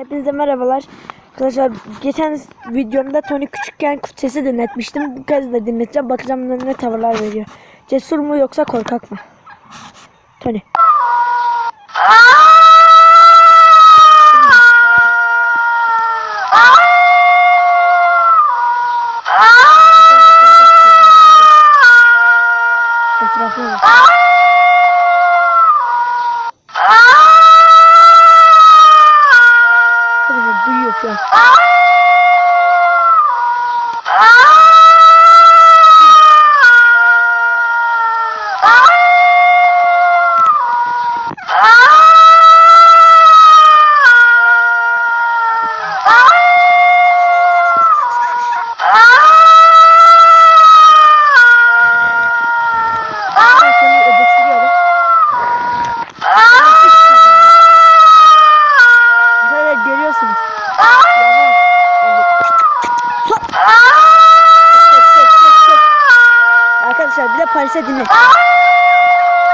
Hepinize merhabalar. Arkadaşlar geçen videomda Tony küçükken sesi dinletmiştim. Bu kez de dinleteceğim. Bakacağım ne tavırlar veriyor. Cesur mu yoksa korkak mı? Tony. Arkadaşlar Arkadaşlar bir de Paris'e dinle.